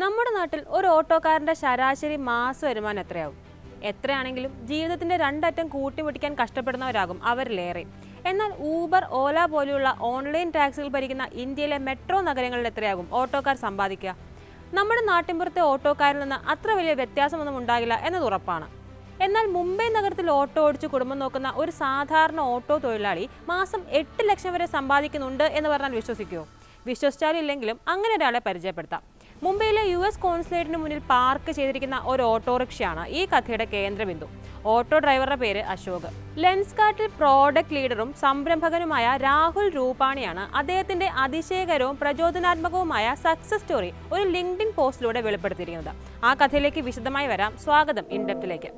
നമ്മുടെ നാട്ടിൽ ഒരു ഓട്ടോക്കാരന്റെ ശരാശരി മാസ വരുമാനം എത്രയാവും? എത്രയാണെങ്കിലും ജീവിതത്തിന്റെ രണ്ടറ്റം കൂട്ടിമുട്ടിക്കാൻ കഷ്ടപ്പെടുന്നവരാകും അവരിലേറെ. എന്നാൽ ഊബർ ഓല പോലെയുള്ള ഓൺലൈൻ ടാക്സികൾ ഭരിക്കുന്ന ഇന്ത്യയിലെ മെട്രോ നഗരങ്ങളിൽ എത്രയാകും ഓട്ടോക്കാർ സമ്പാദിക്കുക? നമ്മുടെ നാട്ടിൻപുറത്തെ ഓട്ടോക്കാരിൽ നിന്ന് അത്ര വലിയ വ്യത്യാസമൊന്നും ഉണ്ടാകില്ല എന്നത് ഉറപ്പാണ്. എന്നാൽ മുംബൈ നഗരത്തിൽ ഓട്ടോ ഓടിച്ച് കുടുംബം നോക്കുന്ന ഒരു സാധാരണ ഓട്ടോ തൊഴിലാളി മാസം എട്ട് ലക്ഷം വരെ സമ്പാദിക്കുന്നുണ്ട് എന്ന് പറഞ്ഞാൽ വിശ്വസിക്കുമോ വിശ്വസിച്ചാലില്ലെങ്കിലും അങ്ങനെ ഒരാളെ പരിചയപ്പെടുത്താം. മുംബൈയിലെ യു കോൺസുലേറ്റിന് മുന്നിൽ പാർക്ക് ചെയ്തിരിക്കുന്ന ഒരു ഓട്ടോറിക്ഷയാണ് ഈ കഥയുടെ കേന്ദ്രബിന്ദു. ഓട്ടോ ഡ്രൈവറുടെ പേര് അശോക്. ലെൻസ്കാർട്ടിൽ പ്രോഡക്റ്റ് ലീഡറും സംരംഭകനുമായ രാഹുൽ രൂപാണിയാണ് അദ്ദേഹത്തിന്റെ അതിശയകരവും പ്രചോദനാത്മകവുമായ സക്സസ് സ്റ്റോറി ഒരു ലിങ്ക്ഡിൻ പോസ്റ്റിലൂടെ വെളിപ്പെടുത്തിയിരിക്കുന്നത്. ആ കഥയിലേക്ക് വിശദമായി വരാം. സ്വാഗതം ഇൻഡെപ്തിലേക്ക്.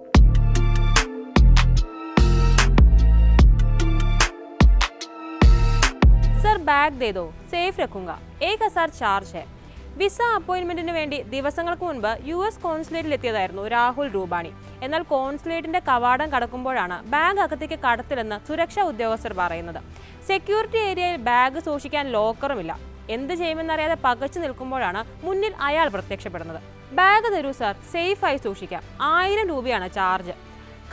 ബാഗ് ദേ ദോ സേഫ് രക്കുക ഏക് ഹസാർ ചാർജ് ഹെ. വിസ അപ്പോയിന്റ്മെന്റിന് വേണ്ടി ദിവസങ്ങൾക്ക് മുൻപ് യു എസ് കോൺസുലേറ്റിൽ എത്തിയതായിരുന്നു രാഹുൽ രൂപാണി. എന്നാൽ കോൺസുലേറ്റിന്റെ കവാടം കടക്കുമ്പോഴാണ് ബാഗ് അകത്തേക്ക് കടത്തില്ലെന്ന് സുരക്ഷാ ഉദ്യോഗസ്ഥർ പറയുന്നത്. സെക്യൂരിറ്റി ഏരിയയിൽ ബാഗ് സൂക്ഷിക്കാൻ ലോക്കറുമില്ല. എന്ത് ചെയ്യുമെന്നറിയാതെ പകച്ചു നിൽക്കുമ്പോഴാണ് മുന്നിൽ അയാൾ പ്രത്യക്ഷപ്പെടുന്നത്. ബാഗ് തരൂ സാർ. സേഫായി സൂക്ഷിക്കാം. ആയിരം രൂപയാണ് ചാർജ്.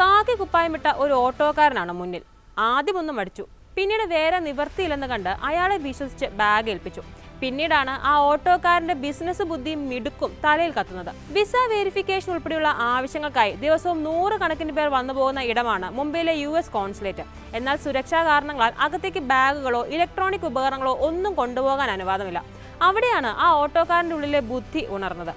കാക്കി കുപ്പായമിട്ട ഒരു ഓട്ടോക്കാരനാണ് മുന്നിൽ. ആദ്യമൊന്നും അടിച്ചു. പിന്നീട് വേറെ നിവർത്തിയില്ലെന്ന് കണ്ട് അയാളെ വിശ്വസിച്ച് ബാഗ് ഏൽപ്പിച്ചു. പിന്നീടാണ് ആ ഓട്ടോക്കാരന്റെ ബിസിനസ് ബുദ്ധി മിടുക്കും തലയിൽ കത്തുന്നത്. വിസ വെരിഫിക്കേഷൻ ഉൾപ്പെടെയുള്ള ആവശ്യങ്ങൾക്കായി ദിവസവും നൂറുകണക്കിന് പേർ വന്നു പോകുന്ന ഇടമാണ് മുംബൈയിലെ യു എസ് കോൺസുലേറ്റ്. എന്നാൽ സുരക്ഷാ കാരണങ്ങളാൽ അകത്തേക്ക് ബാഗുകളോ ഇലക്ട്രോണിക് ഉപകരണങ്ങളോ ഒന്നും കൊണ്ടുപോകാൻ അനുവാദമില്ല. അവിടെയാണ് ആ ഓട്ടോക്കാരന്റെ ഉള്ളിലെ ബുദ്ധി ഉണർന്നത്.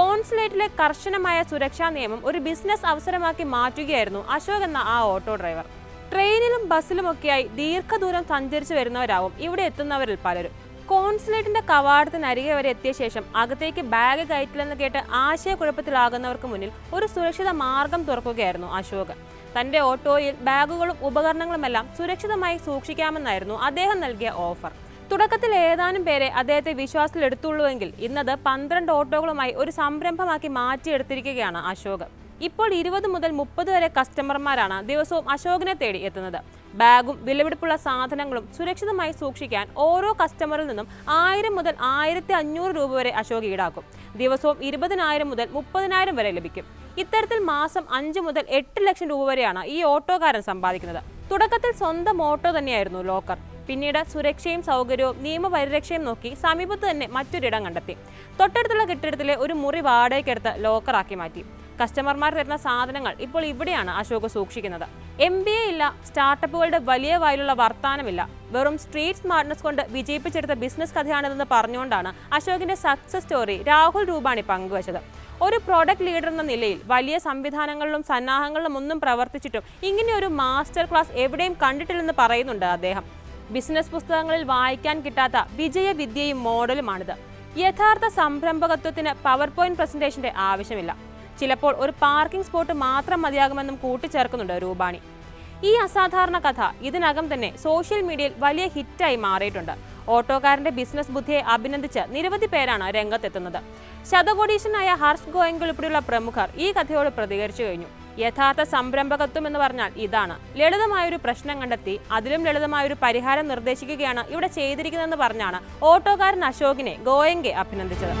കോൺസുലേറ്റിലെ കർശനമായ സുരക്ഷാ നിയമം ഒരു ബിസിനസ് അവസരമാക്കി മാറ്റുകയായിരുന്നു അശോക് എന്ന ആ ഓട്ടോ ഡ്രൈവർ. ട്രെയിനിലും ബസ്സിലുമൊക്കെയായി ദീർഘദൂരം സഞ്ചരിച്ചു വരുന്നവരാവും ഇവിടെ എത്തുന്നവരിൽ പലരും. കോൺസുലേറ്റിന്റെ കവാടത്തിനരികെ വരെ എത്തിയ ശേഷം അകത്തേക്ക് ബാഗ് കയറ്റില്ലെന്ന് കേട്ട് ആശയക്കുഴപ്പത്തിലാകുന്നവർക്ക് മുന്നിൽ ഒരു സുരക്ഷിത മാർഗം തുറക്കുകയായിരുന്നു അശോക്. തന്റെ ഓട്ടോയിൽ ബാഗുകളും ഉപകരണങ്ങളുമെല്ലാം സുരക്ഷിതമായി സൂക്ഷിക്കാമെന്നായിരുന്നു അദ്ദേഹം നൽകിയ ഓഫർ തുടക്കത്തിൽ ഏതാനും പേരെ അദ്ദേഹത്തെ വിശ്വാസത്തിലെടുത്തുള്ളൂവെങ്കിൽ ഇന്നത് പന്ത്രണ്ട് ഓട്ടോകളുമായി ഒരു സംരംഭമാക്കി മാറ്റിയെടുത്തിരിക്കുകയാണ് അശോക്. ഇപ്പോൾ ഇരുപത് മുതൽ മുപ്പത് വരെ കസ്റ്റമർമാരാണ് ദിവസവും അശോകിനെ തേടി എത്തുന്നത്. ബാഗും വിലപിടിപ്പുള്ള സാധനങ്ങളും സുരക്ഷിതമായി സൂക്ഷിക്കാൻ ഓരോ കസ്റ്റമറിൽ നിന്നും ആയിരം മുതൽ ആയിരത്തി അഞ്ഞൂറ് രൂപ വരെ അശോക് ഈടാക്കും. ദിവസവും ഇരുപതിനായിരം മുതൽ മുപ്പതിനായിരം വരെ ലഭിക്കും. ഇത്തരത്തിൽ മാസം അഞ്ച് മുതൽ എട്ട് ലക്ഷം രൂപ വരെയാണ് ഈ ഓട്ടോക്കാരൻ സമ്പാദിക്കുന്നത്. തുടക്കത്തിൽ സ്വന്തം ഓട്ടോ തന്നെയായിരുന്നു ലോക്കർ. പിന്നീട് സുരക്ഷയും സൗകര്യവും നിയമപരിരക്ഷയും നോക്കി സമീപത്ത് തന്നെ മറ്റൊരിടം കണ്ടെത്തി. തൊട്ടടുത്തുള്ള കെട്ടിടത്തിലെ ഒരു മുറി വാടകയ്ക്കെടുത്ത് ലോക്കറാക്കി മാറ്റി. കസ്റ്റമർമാർ തരുന്ന സാധനങ്ങൾ ഇപ്പോൾ ഇവിടെയാണ് അശോക് സൂക്ഷിക്കുന്നത്. എം ബി എ ഇല്ല സ്റ്റാർട്ടപ്പുകളുടെ വലിയ വായിലുള്ള വർത്താനമില്ല. വെറും സ്ട്രീറ്റ് സ്മാർട്ട്നെസ് കൊണ്ട് വിജയിപ്പിച്ചെടുത്ത ബിസിനസ് കഥയാണിതെന്ന് പറഞ്ഞുകൊണ്ടാണ് അശോകിന്റെ സക്സസ് സ്റ്റോറി രാഹുൽ രൂപാണി പങ്കുവച്ചത്. ഒരു പ്രോഡക്റ്റ് ലീഡർ എന്ന നിലയിൽ വലിയ സംവിധാനങ്ങളിലും സന്നാഹങ്ങളിലും ഒന്നും പ്രവർത്തിച്ചിട്ടും ഇങ്ങനെ ഒരു മാസ്റ്റർ ക്ലാസ് എവിടെയും കണ്ടിട്ടില്ലെന്ന് പറയുന്നുണ്ട് അദ്ദേഹം. ബിസിനസ് പുസ്തകങ്ങളിൽ വായിക്കാൻ കിട്ടാത്ത വിജയവിദ്യയും മോഡലുമാണിത് യഥാർത്ഥ സംരംഭകത്വത്തിന് പവർ പോയിന്റ് പ്രസന്റേഷന്റെ ആവശ്യമില്ല. ചിലപ്പോൾ ഒരു പാർക്കിംഗ് സ്പോട്ട് മാത്രം മതിയാകുമെന്നും കൂട്ടിച്ചേർക്കുന്നുണ്ട് രൂപാണി. ഈ അസാധാരണ കഥ ഇതിനകം തന്നെ സോഷ്യൽ മീഡിയയിൽ വലിയ ഹിറ്റായി മാറിയിട്ടുണ്ട്. ഓട്ടോക്കാരന്റെ ബിസിനസ് ബുദ്ധിയെ അഭിനന്ദിച്ച് നിരവധി പേരാണ് രംഗത്തെത്തുന്നത്. ശതകോടീശനായ ഹർഷ് ഗോയങ്കൽ ഉൾപ്പെടെയുള്ള പ്രമുഖർ ഈ കഥയോട് പ്രതികരിച്ചു കഴിഞ്ഞു. യഥാർത്ഥ സംരംഭകത്വം എന്ന് പറഞ്ഞാൽ ഇതാണ്. ലളിതമായൊരു പ്രശ്നം കണ്ടെത്തി അതിലും ലളിതമായൊരു പരിഹാരം നിർദ്ദേശിക്കുകയാണ് ഇവിടെ ചെയ്തിരിക്കുന്നതെന്ന് പറഞ്ഞാണ് ഓട്ടോക്കാരൻ അശോകിനെ ഗോയങ്കെ അഭിനന്ദിച്ചത്.